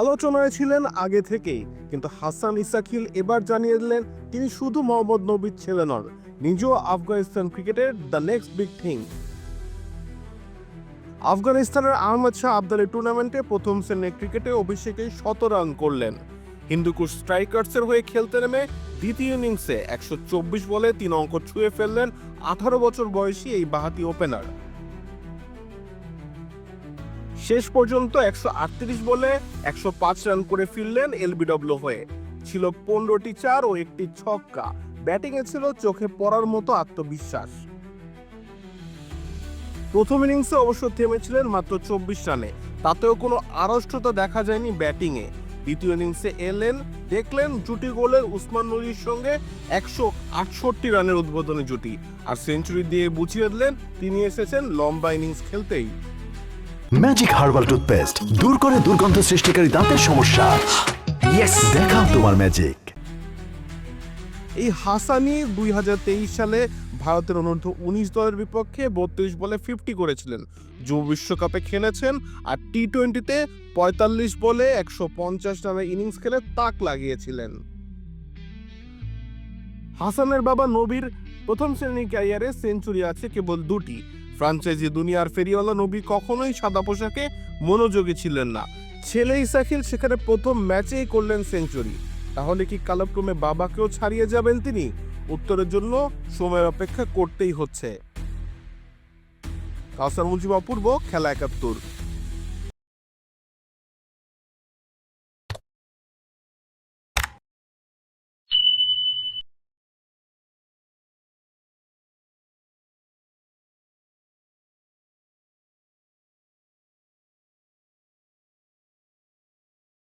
আলোচনায় ছিলেন আগে থেকেই, কিন্তু হাসান ইসাকিল এবার জানিয়ে দিলেন তিনি শুধু মোহাম্মদ নবীর ছেলে নন, নিজেও আফগানিস্তান ক্রিকেটের দ্য নেক্সট বিগ থিং। আফগানিস্তানের আহমদ শাহ আবদালি টুর্নামেন্টে প্রথম শ্রেণির ক্রিকেটে অভিষেকে শত রান করলেন। হিন্দুকুশ স্ট্রাইকার্সের হয়ে খেলতে নেমে দ্বিতীয় ইনিংসে একশো চব্বিশ বলে তিন অঙ্ক ছুঁয়ে ফেললেন আঠারো বছর বয়সী এই বাহাতি ওপেনার। শেষ পর্যন্ত একশো আটত্রিশ বলে একশো পাঁচ রান করে ফিরলেন এলবিডব্লিউ হয়ে। ছিল পনেরোটি চার ও একটি ছক্কা। ব্যাটিংয়ে ছিল চোখে পড়ার মতো আত্মবিশ্বাস। প্রথম ইনিংসে অবশ্য থেমেছিলেন মাত্র চব্বিশ রানে। তাতেও কোনো আড়ষ্টতা দেখা যায়নি ব্যাটিংয়ে। দ্বিতীয় ইনিংসে এলেন, দেখলেন জুটি গোলের উসমান নদীর সঙ্গে একশো আটষট্টি রানের উদ্বোধনী জুটি। আর সেঞ্চুরি দিয়ে বুঝিয়ে দিলেন, তিনি এসেছেন লম্বা ইনিংস খেলতেই। ম্যাজিক হার্বাল টুথপেস্ট দূর করে দুর্গন্ধ সৃষ্টিকারী দাঁতের সমস্যা। দেখাও তোমার ম্যাজিক এই হাসানি দুই হাজার তেইশ সালে ভারতের অনূর্ধ্ব উনিশ দলের বিপক্ষে বত্রিশ বলে ফিফটি করেছিলেন। যুব বিশ্বকাপে খেলেছেন আর টি টোয়েন্টিতে পঁয়তাল্লিশ বলে একশো পঞ্চাশ রানের ইনিংস খেলে তাক লাগিয়েছিলেন। হাসানের বাবা নবীর প্রথম শ্রেণির ক্যারিয়ারে সেঞ্চুরি আছে কেবল দুটি। ফ্রাঞ্চাইজি দুনিয়ার ফেরিওয়ালা নবী কখনোই সাদা পোশাকে মনোযোগী ছিলেন না। ছেলে ইসাকিল সেখানে প্রথম ম্যাচেই করলেন সেঞ্চুরি। তাহলে কি কালক্রমে বাবাকেও ছাড়িয়ে যাবেন তিনি? উত্তরের জন্য সময়ের অপেক্ষা করতেই হচ্ছে। কাউসার মুজিব অপূর্ব, খেলা একাত্তর।